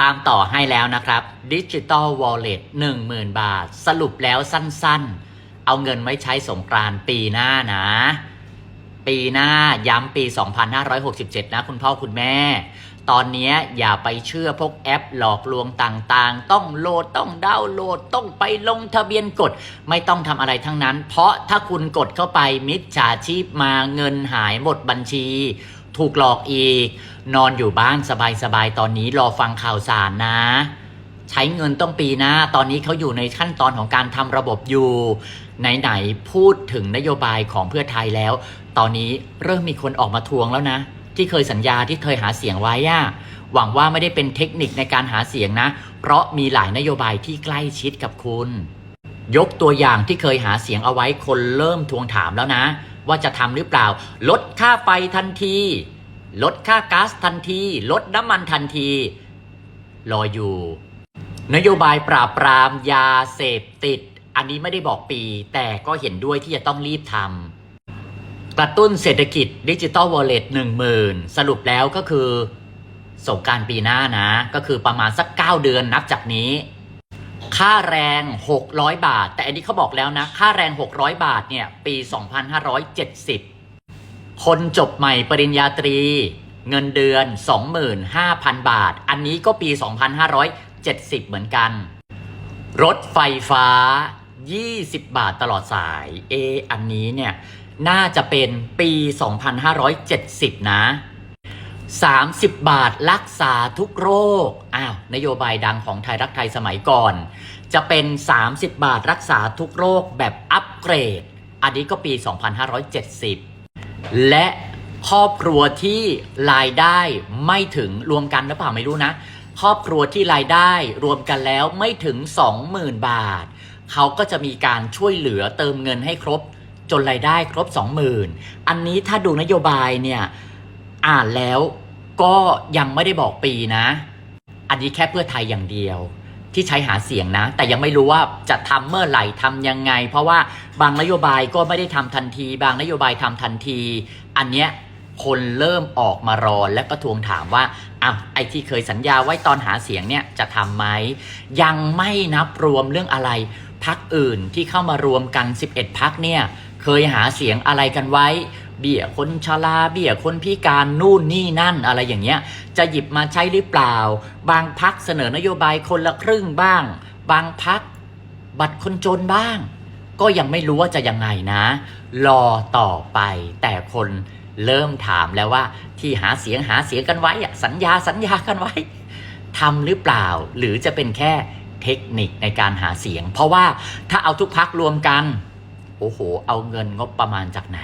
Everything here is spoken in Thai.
ตามต่อให้แล้วนะครับดิจิ t a ลวอลเล็ต10,000บาท สรุปแล้วสั้นๆ เอาเงินไว้ใช้สงกรานต์ปีหน้านะ ปีหน้าย้ำปี 2567 นะคุณพ่อคุณแม่ ตอนนี้อย่าไปเชื่อพวกแอปหลอกลวงต่างๆ ต้องโหลดต้องดาวน์โหลดต้องไปลงทะเบียนกด ไม่ต้องทำอะไรทั้งนั้น เพราะถ้าคุณกดเข้าไปมิจฉาชีพมาเงินหายหมดบัญชี ถูกหลอกอีก นอนอยู่บ้านสบายๆตอนนี้รอฟังข่าวสารนะ ใช้เงินต้องปีหน้า ตอนนี้เขาอยู่ในขั้นตอนของการทำระบบอยู่ ไหนๆพูดถึงนโยบายของเพื่อไทยแล้ว ตอนนี้เริ่มมีคนออกมาทวงแล้วนะ ที่เคยสัญญาที่เคยหาเสียงไว้อะหวังว่าไม่ได้เป็นเทคนิคในการหาเสียงนะ เพราะมีหลายนโยบายที่ใกล้ชิดกับคุณ ยกตัวอย่างที่เคยหาเสียงเอาไว้คนเริ่มทวงถามแล้วนะ ว่าจะทำหรือเปล่า ลดค่าไฟทันที ลดค่าก๊าซทันที ลดน้ำมันทันที รออยู่ นโยบายปราบปรามยาเสพติด อันนี้ไม่ได้บอกปี แต่ก็เห็นด้วยที่จะต้องรีบทำกระตุ้นเศรษฐกิจดิจิ t a ลวอลเล็ตหนึ่งหมื่นสรุปแล้วก็คือสงการปีหน้านะ ก็คือประมาณสัก 9 เดือนนับจากนี้ ค่าแรง 600 บาท แต่อันนี้เขาบอกแล้วนะ ค่าแรง 600 บาทเนี่ย ปี 2570 คนจบใหม่ปริญญาตรี เงินเดือน 25,000 บาท อันนี้ก็ปี 2570 เหมือนกัน รถไฟฟ้า 20 บาทตลอดสายเออันนี้เนี่ย น่าจะเป็นปี 2570 นะ 30 บาทรักษาทุกโรค อ้าว นโยบายดังของไทยรักไทยสมัยก่อน จะเป็น 30 บาทรักษาทุกโรคแบบอัปเกรด อันนี้ก็ปี 2570 และครอบครัวที่รายได้ไม่ถึงรวมกันหรือเปล่าไม่รู้นะ ครอบครัวที่รายได้รวมกันแล้วไม่ถึง 20,000 บาท เขาก็จะมีการช่วยเหลือเติมเงินให้ครบจนรายได้ครบ 20,000 อันนี้ถ้าดูนโยบายเนี่ยอ่านแล้วก็ยังไม่ได้บอกปีนะ อันนี้แค่เพื่อไทยอย่างเดียว ที่ใช้หาเสียงนะ แต่ยังไม่รู้ว่าจะทำเมื่อไหร่ทำยังไง เพราะว่าบางนโยบายก็ไม่ได้ทำทันที บางนโยบายทำทันที อันเนี้ยคนเริ่มออกมารอและก็ทวงถามว่าอ้าวไอ้ที่เคยสัญญาไว้ตอนหาเสียงเนี่ยจะทำไหมยังไม่นับรวมเรื่องอะไรพักอื่นที่เข้ามารวมกัน 11พักเนี่ยเคยหาเสียงอะไรกันไว้ เบี้ยคนชราเบี้ยคนพิการนู่นนี่นั่นอะไรอย่างเงี้ย จะหยิบมาใช้หรือเปล่า บางพักเสนอนโยบายคนละครึ่งบ้าง บางพักบัตรคนจนบ้าง ก็ยังไม่รู้ว่าจะยังไงนะ รอต่อไปแต่คนเริ่มถามแล้วว่าที่หาเสียงหาเสียงกันไว้สัญญาสัญญากันไว้ทำหรือเปล่า หรือจะเป็นแค่เทคนิคในการหาเสียง เพราะว่าถ้าเอาทุกพักรวมกัน โอ้โห เอาเงินงบประมาณจากไหน